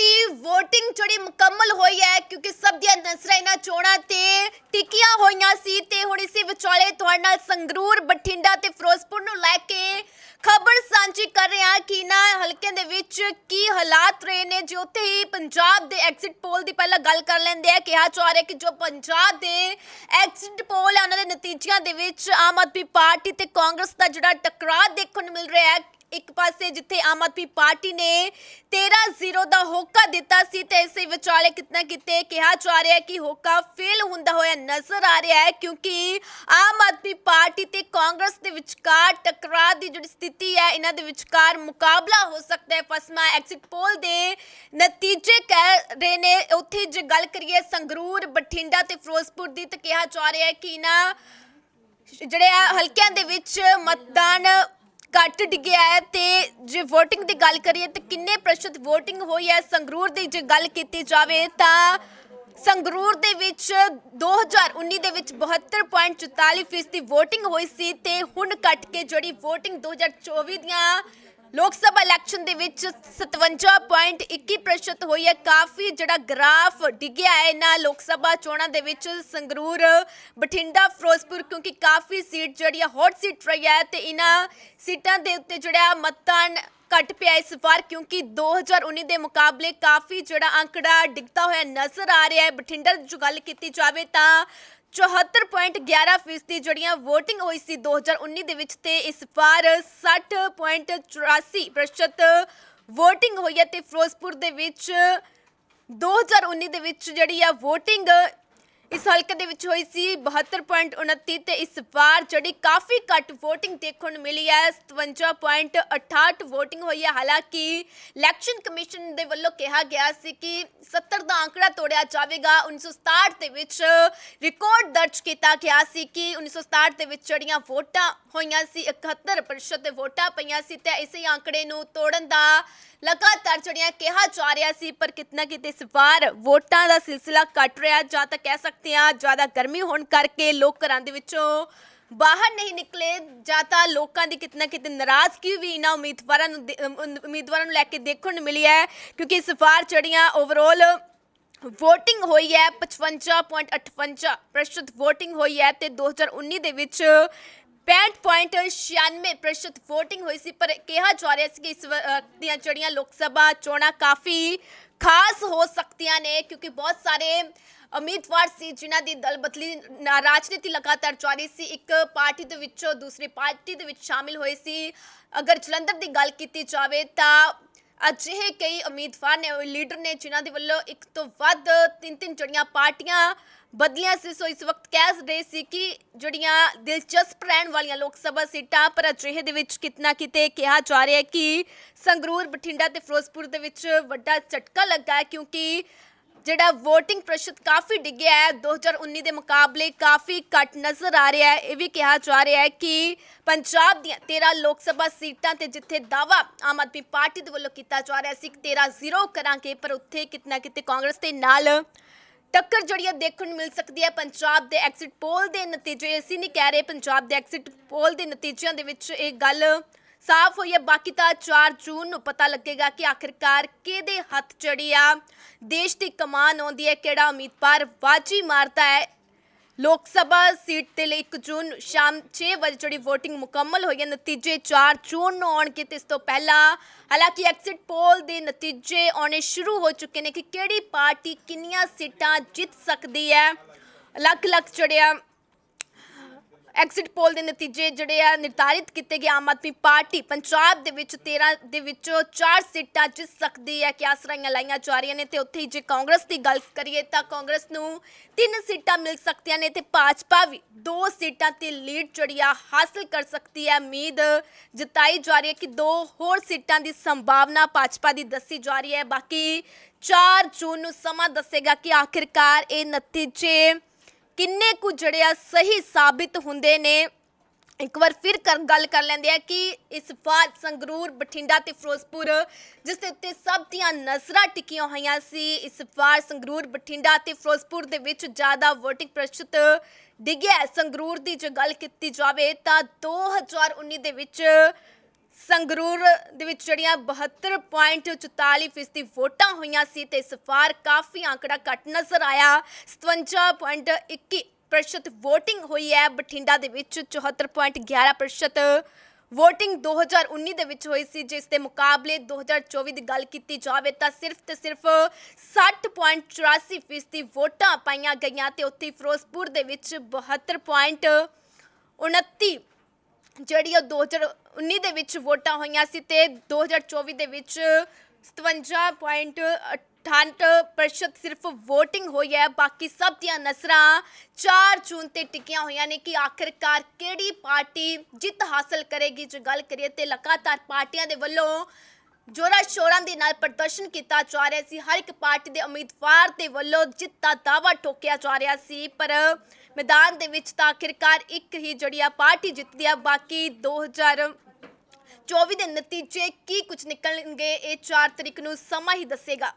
ਸੀ VOTING ਜਿਹੜੀ ਮੁਕੰਮਲ ਹੋਈ ਹੈ, ਕਿਉਂਕਿ ਸਭ ਦੀਆਂ ਨਜ਼ਰਾਂ ਇਹਨਾਂ ਚੋਣਾਂ ਤੇ ਟਿਕੀਆਂ ਹੋਈਆਂ ਸੀ ਤੇ ਹੁਣ ਇਸੇ ਵਿਚਾਲੇ ਤੁਹਾਡੇ ਨਾਲ ਸੰਗਰੂਰ, ਬਠਿੰਡਾ ਤੇ ਫਿਰੋਜ਼ਪੁਰ ਨੂੰ ਲੈ ਕੇ ਖਬਰ ਸਾਂਝੀ ਕਰ ਰਹੇ ਹਾਂ ਕਿ ਇਹਨਾਂ ਹਲਕਿਆਂ ਦੇ ਵਿੱਚ ਕੀ ਹਾਲਾਤ ਰਹੇ ਨੇ। ਜੋ ਉੱਥੇ ਹੀ ਪੰਜਾਬ ਦੇ ਐਗਜ਼ਿਟ ਪੋਲ ਦੀ ਪਹਿਲਾਂ ਗੱਲ ਕਰ ਲੈਂਦੇ ਆ ਕਿਹਾ ਜਾ ਰਿਹਾ ਕਿ ਜੋ ਪੰਜਾਬ ਦੇ ਐਗਜ਼ਿਟ ਪੋਲ ਹੈ ਉਹਨਾਂ ਦੇ ਨਤੀਜਿਆਂ ਦੇ ਵਿੱਚ ਆਮ ਆਦਮੀ ਪਾਰਟੀ ਤੇ ਕਾਂਗਰਸ ਦਾ ਜਿਹੜਾ ਟਕਰਾਅ ਦੇਖਣ ਨੂੰ ਮਿਲ ਰਿਹਾ ਹੈ ਇੱਕ ਪਾਸੇ ਜਿੱਥੇ ਆਮ ਆਦਮੀ ਪਾਰਟੀ ਨੇ 13-0 ਦਾ ਹੋਕਾ ਦਿੱਤਾ ਸੀ ਤੇ ਇਸੇ ਵਿਚਾਲੇ ਕਿਤਨਾ ਕਿਤੇ ਕਿਹਾ ਜਾ ਰਿਹਾ ਹੈ ਕਿ ਹੋਕਾ ਫੇਲ ਹੁੰਦਾ ਹੋਇਆ ਨਜ਼ਰ ਆ ਰਿਹਾ ਹੈ ਕਿਉਂਕਿ ਆਮ ਆਦਮੀ ਪਾਰਟੀ ਤੇ ਕਾਂਗਰਸ ਦੇ ਵਿਚਕਾਰ ਟਕਰਾਅ ਦੀ ਜਿਹੜੀ ਸਥਿਤੀ ਹੈ, ਇਹਨਾਂ ਦੇ ਵਿਚਕਾਰ ਮੁਕਾਬਲਾ ਹੋ ਸਕਦਾ ਹੈ। ਫਸਮਾ ਐਗਜ਼ਿਟ ਪੋਲ ਦੇ ਨਤੀਜੇ ਕਹਿ ਰਹੇ ਨੇ। ਉੱਥੇ ਜੇ ਗੱਲ ਕਰੀਏ ਸੰਗਰੂਰ, ਬਠਿੰਡਾ ਤੇ ਫਿਰੋਜ਼ਪੁਰ ਦੀ ਤਾਂ ਕਿਹਾ ਜਾ ਰਿਹਾ ਹੈ ਕਿ ਇਹਨਾਂ ਜਿਹੜੇ ਆ ਹਲਕਿਆਂ ਦੇ ਵਿੱਚ ਮਤਦਾਨ ਘੱਟ ਡਿੱਗਿਆ ਹੈ ਤੇ ਜੇ VOTING ਦੀ ਗੱਲ ਕਰੀਏ ਤਾਂ ਕਿੰਨੇ ਪ੍ਰਤੀਸ਼ਤ VOTING ਹੋਈ ਹੈ ਸੰਗਰੂਰ ਦੀ ਜੇ ਗੱਲ ਕੀਤੀ ਜਾਵੇ ਤਾਂ ਸੰਗਰੂਰ ਦੇ ਵਿੱਚ 2019 ਦੇ ਵਿੱਚ 72.44% ਫੀਸਦੀ VOTING ਹੋਈ ਸੀ ਤੇ ਹੁਣ ਕੱਟ ਕੇ ਜਿਹੜੀ VOTING 2024 ਦੀਆਂ ਲੋਕ ਸਭਾ ਇਲੈਕਸ਼ਨ ਦੇ ਵਿੱਚ 57.21% ਹੋਈ ਹੈ। ਕਾਫੀ ਜਿਹੜਾ ਗ੍ਰਾਫ ਡਿੱਗਿਆ ਹੈ ਇਹਨਾਂ ਲੋਕ ਸਭਾ ਚੋਣਾਂ ਦੇ ਵਿੱਚ। ਸੰਗਰੂਰ, ਬਠਿੰਡਾ, ਫਿਰੋਜ਼ਪੁਰ ਕਿਉਂਕਿ ਕਾਫੀ ਸੀਟ ਜਿਹੜੀ ਆ ਹੌਟ ਸੀਟ ਰਹੀ ਹੈ ਤੇ ਇਹਨਾਂ ਸੀਟਾਂ ਦੇ ਉੱਤੇ ਜਿਹੜਾ ਮਤਦਾਨ ਘਟ ਪਿਆ ਇਸ ਵਾਰ ਕਿਉਂਕਿ 2019 ਦੇ ਮੁਕਾਬਲੇ ਕਾਫੀ ਜਿਹੜਾ ਅੰਕੜਾ ਡਿੱਗਦਾ ਹੋਇਆ ਨਜ਼ਰ ਆ ਰਿਹਾ ਹੈ। ਬਠਿੰਡਾ ਦੀ ਜੋ ਗੱਲ ਕੀਤੀ ਜਾਵੇ ਤਾਂ 74.11 ਫੀਸਦੀ ਜਿਹੜੀਆਂ VOTING ਹੋਈ ਸੀ 2019 ਦੇ ਵਿੱਚ ਤੇ ਇਸ ਵਾਰ 60.84 ਪ੍ਰਤੀਸ਼ਤ VOTING ਹੋਈ ਹੈ ਤੇ ਫਿਰੋਜ਼ਪੁਰ ਦੇ ਵਿੱਚ 2019 ਦੇ ਵਿੱਚ ਜਿਹੜੀ ਆ VOTING ਇਸ ਹਲਕੇ ਦੇ ਵਿੱਚ ਹੋਈ ਸੀ 72.29 ਤੇ ਇਸ ਵਾਰ ਜਿਹੜੀ ਕਾਫੀ ਘੱਟ ਵੋਟਿੰਗ ਦੇਖਣ ਨੂੰ ਮਿਲੀ ਹੈ 57.68 ਵੋਟਿੰਗ ਹੋਈ ਹੈ। ਹਾਲਾਂਕਿ ਇਲੈਕਸ਼ਨ ਕਮਿਸ਼ਨ ਦੇ ਵੱਲੋਂ ਕਿਹਾ ਗਿਆ ਸੀ ਕਿ 70 ਦਾ ਅੰਕੜਾ ਤੋੜਿਆ ਜਾਵੇਗਾ। 1967 ਦੇ ਵਿੱਚ ਰਿਕਾਰਡ ਦਰਜ ਕੀਤਾ ਗਿਆ ਸੀ ਕਿ 1967 ਦੇ ਵਿੱਚ ਜਿਹੜੀਆਂ ਵੋਟਾਂ ਹੋਈਆਂ ਸੀ 71% ਦੇ ਵੋਟਾਂ ਪਈਆਂ ਸੀ ਤੇ ਇਸੇ ਅੰਕੜੇ ਨੂੰ ਤੋੜਨ ਦਾ ਲਗਾਤਾਰ ਜਿਹੜੀਆਂ ਕਿਹਾ ਜਾ ਰਿਹਾ ਸੀ, ਪਰ ਕਿਤਨਾ ਕਿਤੇ ਇਸ ਵਾਰ ਵੋਟਾਂ ਦਾ ਸਿਲਸਿਲਾ ਘਟ ਰਿਹਾ, ਜਾਂ ਤਾਂ ਕਹਿ ਸਕਦੇ ਹਾਂ ਜ਼ਿਆਦਾ ਗਰਮੀ ਹੋਣ ਕਰਕੇ ਲੋਕ ਘਰਾਂ ਦੇ ਵਿੱਚੋਂ ਬਾਹਰ ਨਹੀਂ ਨਿਕਲੇ ਜਾਂ ਤਾਂ ਲੋਕਾਂ ਦੀ ਕਿਤਨਾ ਕਿਤੇ ਨਾਰਾਜ਼ਗੀ ਵੀ ਇਹਨਾਂ ਉਮੀਦਵਾਰਾਂ ਨੂੰ ਦੇ- ਅਮ, ਉਮ, ਉਮੀਦਵਾਰਾਂ ਨੂੰ ਲੈ ਕੇ ਦੇਖਣ ਨੂੰ ਮਿਲੀ ਹੈ ਕਿਉਂਕਿ ਇਸ ਵਾਰ ਜਿਹੜੀਆਂ ਓਵਰਆਲ VOTING ਹੋਈ ਹੈ 55.58 ਪ੍ਰਤੀਸ਼ਤ VOTING ਹੋਈ ਹੈ ਤੇ 2019 ਦੇ ਵਿੱਚ 65.96 ਪ੍ਰਤੀਸ਼ਤ VOTING ਹੋਈ ਸੀ, ਪਰ ਕਿਹਾ ਜਾ ਰਿਹਾ ਸੀ ਕਿ ਇਸ ਵ- ਦੀਆਂ ਜਿਹੜੀਆਂ ਲੋਕ ਸਭਾ ਚੋਣਾਂ ਕਾਫੀ ਖਾਸ ਹੋ ਸਕਦੀਆਂ ਨੇ, ਕਿਉਂਕਿ ਬਹੁਤ ਸਾਰੇ ਉਮੀਦਵਾਰ ਸੀ ਜਿਨ੍ਹਾਂ ਦੀ ਦਲ ਬਦਲੀ ਨਾ- ਰਾਜਨੀਤੀ ਲਗਾਤਾਰ ਜਾਰੀ ਸੀ। ਇੱਕ ਪਾਰਟੀ ਦੇ ਵਿੱਚੋਂ ਦੂਸਰੀ ਪਾਰਟੀ ਦੇ ਵਿੱਚ ਸ਼ਾਮਿਲ ਹੋਏ ਸੀ। ਅਗਰ ਜਲੰਧਰ ਦੀ ਗੱਲ ਕੀਤੀ ਜਾਵੇ ਤਾਂ ਅਜਿਹੇ ਕਈ ਉਮੀਦਵਾਰ ਨੇ ਲੀਡਰ ਨੇ ਜਿਨ੍ਹਾਂ ਦੇ ਵੱਲੋਂ ਇੱਕ ਤੋਂ ਵੱਧ ਤਿੰਨ ਤਿੰਨ ਜੜੀਆਂ ਪਾਰਟੀਆਂ ਬਦਲੀਆਂ ਸੀ। ਸੋ ਇਸ ਵਕਤ ਕਹਿ ਰਹੇ ਸੀ ਕਿ ਜਿਹੜੀਆਂ ਦਿਲਚਸਪ ਰਹਿਣ ਵਾਲੀਆਂ ਲੋਕ ਸਭਾ ਸੀਟਾਂ, ਪਰ ਅਜਿਹੇ ਦੇ ਵਿੱਚ ਕਿਤਨਾ ਕਿਤੇ ਕਿਹਾ ਜਾ ਰਿਹਾ ਹੈ ਕਿ ਸੰਗਰੂਰ, ਬਠਿੰਡਾ ਤੇ ਫਿਰੋਜ਼ਪੁਰ ਦੇ ਵਿੱਚ ਵੱਡਾ ਝਟਕਾ ਲੱਗਾ ਹੈ, ਕਿਉਂਕਿ ਜਿਹੜਾ VOTING ਪ੍ਰਤੀਸ਼ਤ ਕਾਫੀ ਡਿੱਗਿਆ ਹੈ 2019 ਦੇ ਮੁਕਾਬਲੇ ਕਾਫੀ ਘੱਟ ਨਜ਼ਰ ਆ ਰਿਹਾ ਹੈ। ਇਹ ਵੀ ਕਿਹਾ ਜਾ ਰਿਹਾ ਹੈ ਕਿ ਪੰਜਾਬ ਦੀਆਂ 13 ਲੋਕ ਸਭਾ ਸੀਟਾਂ ਤੇ ਜਿੱਥੇ ਦਾਵਾ ਆਮ ਆਦਮੀ ਪਾਰਟੀ ਦੇ ਵੱਲੋਂ ਕੀਤਾ ਜਾ ਰਿਹਾ ਸੀ ਕਿ 13 ਜ਼ੀਰੋ ਕਰਾਂਗੇ, ਪਰ ਉੱਥੇ ਕਿਤਨਾ ਕਿਤੇ ਕਾਂਗਰਸ ਦੇ ਨਾਲ ਟੱਕਰ ਜਿਹੜੀ ਹੈ ਦੇਖਣ ਨੂੰ ਮਿਲ ਸਕਦੀ ਹੈ। ਪੰਜਾਬ ਦੇ ਐਗਜ਼ਿਟ ਪੋਲ ਦੇ ਨਤੀਜੇ ਅਸੀਂ ਨਹੀਂ ਕਹਿ ਰਹੇ, ਪੰਜਾਬ ਦੇ ਐਗਜ਼ਿਟ ਪੋਲ ਦੇ ਨਤੀਜਿਆਂ ਦੇ ਵਿੱਚ ਇਹ ਗੱਲ ਸਾਫ਼ ਹੋਈ ਹੈ, ਬਾਕੀ ਤਾਂ 4 ਜੂਨ ਨੂੰ ਪਤਾ ਲੱਗੇਗਾ ਕਿ ਆਖਿਰਕਾਰ ਕਿਹਦੇ ਹੱਥ ਚੜੀ ਆ। ਦੇਸ਼ ਦੀ ਕਮਾਨ ਆਉਂਦੀ ਹੈ, ਕਿਹੜਾ ਉਮੀਦਵਾਰ ਬਾਜੀ ਮਾਰਦਾ ਹੈ। ਲੋਕ ਸਭਾ ਸੀਟ ਦੇ ਲਈ 1 ਜੂਨ ਨੂੰ ਸ਼ਾਮ 6 ਵਜੇ ਜਿਹੜੀ VOTING ਮੁਕੰਮਲ ਹੋਈ ਹੈ, ਨਤੀਜੇ 4 ਜੂਨ ਨੂੰ ਆਉਣਗੇ ਤੇ ਇਸ ਤੋਂ ਪਹਿਲਾਂ ਹਾਲਾਂਕਿ ਐਗਜ਼ਿਟ ਪੋਲ ਦੇ ਨਤੀਜੇ ਆਉਣੇ ਸ਼ੁਰੂ ਹੋ ਚੁੱਕੇ ਨੇ ਕਿ ਕਿਹੜੀ ਪਾਰਟੀ ਕਿੰਨੀਆਂ ਸੀਟਾਂ ਜਿੱਤ ਸਕਦੀ ਹੈ। ਅਲੱਗ-ਅਲੱਗ ਜਿਹੜਿਆ ਐਗਜ਼ਿਟ ਪੋਲ ਦੇ ਨਤੀਜੇ ਜਿਹੜੇ ਆ ਨਿਰਧਾਰਿਤ ਕੀਤੇ ਗਏ ਆਮ ਆਦਮੀ ਪਾਰਟੀ ਪੰਜਾਬ ਦੇ ਵਿੱਚ 13 ਦੇ ਵਿੱਚੋਂ 4 ਸੀਟਾਂ ਜਿੱਤ ਸਕਦੀ ਹੈ ਕਿ ਆਸਰਾਈਆਂ ਲਾਈਆਂ ਜਾ ਰਹੀਆਂ ਨੇ ਤੇ ਉੱਥੇ ਹੀ ਜੇ ਕਾਂਗਰਸ ਦੀ ਗੱਲ ਕਰੀਏ ਤਾਂ ਕਾਂਗਰਸ ਨੂੰ 3 ਸੀਟਾਂ ਮਿਲ ਸਕਦੀਆਂ ਨੇ ਤੇ ਭਾਜਪਾ ਵੀ 2 ਸੀਟਾਂ ਤੇ ਲੀਡ ਜਿਹੜੀ ਆ ਹਾਸਲ ਕਰ ਸਕਦੀ ਹੈ। ਉਮੀਦ ਜਤਾਈ ਜਾ ਰਹੀ ਹੈ ਕਿ ਦੋ ਹੋਰ ਸੀਟਾਂ ਦੀ ਸੰਭਾਵਨਾ ਭਾਜਪਾ ਦੀ ਦੱਸੀ ਜਾ ਰਹੀ ਹੈ। ਬਾਕੀ 4 ਜੂਨ ਨੂੰ ਸਮਾਂ ਦੱਸੇਗਾ ਕਿ ਆਖਿਰਕਾਰ ਇਹ ਨਤੀਜੇ ਕਿੰਨੇ ਕੁ ਜਿਹੜੇ ਆ ਸਹੀ ਸਾਬਿਤ ਹੁੰਦੇ ਨੇ? ਇੱਕ ਵਾਰ ਫਿਰ ਗੱਲ ਕਰ ਲੈਂਦੇ ਆ ਕਿ ਇਸ ਵਾਰ ਸੰਗਰੂਰ, ਬਠਿੰਡਾ ਤੇ ਫਿਰੋਜ਼ਪੁਰ, ਜਿਸ ਦੇ ਉੱਤੇ ਸਭ ਦੀਆਂ ਨਜ਼ਰਾਂ ਟਿਕੀਆਂ ਹੋਈਆਂ ਸੀ, ਇਸ ਵਾਰ ਸੰਗਰੂਰ, ਬਠਿੰਡਾ ਤੇ ਫਿਰੋਜ਼ਪੁਰ ਦੇ ਵਿੱਚ ਜ਼ਿਆਦਾ ਵੋਟਿੰਗ ਪ੍ਰਤੀਸ਼ਤ ਡਿੱਗਿਆ ਸੰਗਰੂਰ ਦੀ ਜੇ ਗੱਲ ਕੀਤੀ ਜਾਵੇ ਤਾਂ 2019 ਦੇ ਵਿੱਚ ਸੰਗਰੂਰ ਦੇ ਵਿੱਚ ਜਿਹੜੀਆਂ 72.44 ਫੀਸਦੀ ਵੋਟਾਂ ਹੋਈਆਂ ਸੀ ਤੇ ਇਸ ਵਾਰ ਕਾਫੀ ਆંકੜਾ ਘੱਟ ਨਜ਼ਰ ਆਇਆ। 57.21 ਪ੍ਰਤੀਸ਼ਤ VOTING ਹੋਈ ਹੈ। ਬਠਿੰਡਾ ਦੇ ਵਿੱਚ 74.11 ਪ੍ਰਤੀਸ਼ਤ VOTING 2019 ਦੇ ਵਿੱਚ ਹੋਈ ਸੀ। ਜਿਸ ਦੇ ਮੁਕਾਬਲੇ 2024 ਦੀ ਗੱਲ ਕੀਤੀ ਜਾਵੇ ਤਾਂ ਸਿਰਫ ਤੇ ਸਿਰਫ 60.84 ਫੀਸਦੀ ਵੋਟਾਂ ਪਾਈਆਂ ਗਈਆਂ ਤੇ ਉੱਥੇ ਫਿਰੋਜ਼ਪੁਰ ਦੇ ਵਿੱਚ 72.29 ਜਿਹੜੀ ਉਹ 2019 ਦੇ ਵਿੱਚ ਵੋਟਾਂ ਹੋਈਆਂ ਸੀ ਤੇ 2024 ਦੇ ਵਿੱਚ 57.68% ਸਿਰਫ VOTING ਹੋਈ ਹੈ। ਬਾਕੀ ਸਭ ਦੀਆਂ ਨਜ਼ਰਾਂ 4 ਜੂਨ ਤੇ ਟਿਕੀਆਂ ਹੋਈਆਂ ਨੇ ਕਿ ਆਖਿਰਕਾਰ ਕਿਹੜੀ ਪਾਰਟੀ ਜਿੱਤ ਹਾਸਲ ਕਰੇਗੀ ਜੇ ਗੱਲ ਕਰੀਏ ਤੇ ਲਗਾਤਾਰ ਪਾਰਟੀਆਂ ਦੇ ਵੱਲੋਂ ਜੋਰਾ ਸ਼ੋਰਾਂ ਦੇ ਨਾਲ ਪ੍ਰਦਰਸ਼ਨ ਕੀਤਾ ਜਾ ਰਿਹਾ ਸੀ। ਹਰ ਇੱਕ ਪਾਰਟੀ ਦੇ ਉਮੀਦਵਾਰ ਦੇ ਵੱਲੋਂ ਜਿੱਤ ਦਾ ਦਾਅਵਾ ਠੋਕਿਆ ਜਾ ਰਿਹਾ ਸੀ, ਪਰ ਮੈਦਾਨ ਦੇ ਵਿੱਚ ਤਾਂ ਆਖਿਰਕਾਰ ਇੱਕ ਹੀ ਜਿਹੜੀ ਆ ਪਾਰਟੀ ਜਿੱਤਦੀ ਆ, ਬਾਕੀ 2024 ਦੇ ਨਤੀਜੇ ਕੀ ਕੁਝ ਨਿਕਲਣਗੇ, ਇਹ 4 ਤਰੀਕ ਨੂੰ ਸਮਾਂ ਹੀ ਦੱਸੇਗਾ।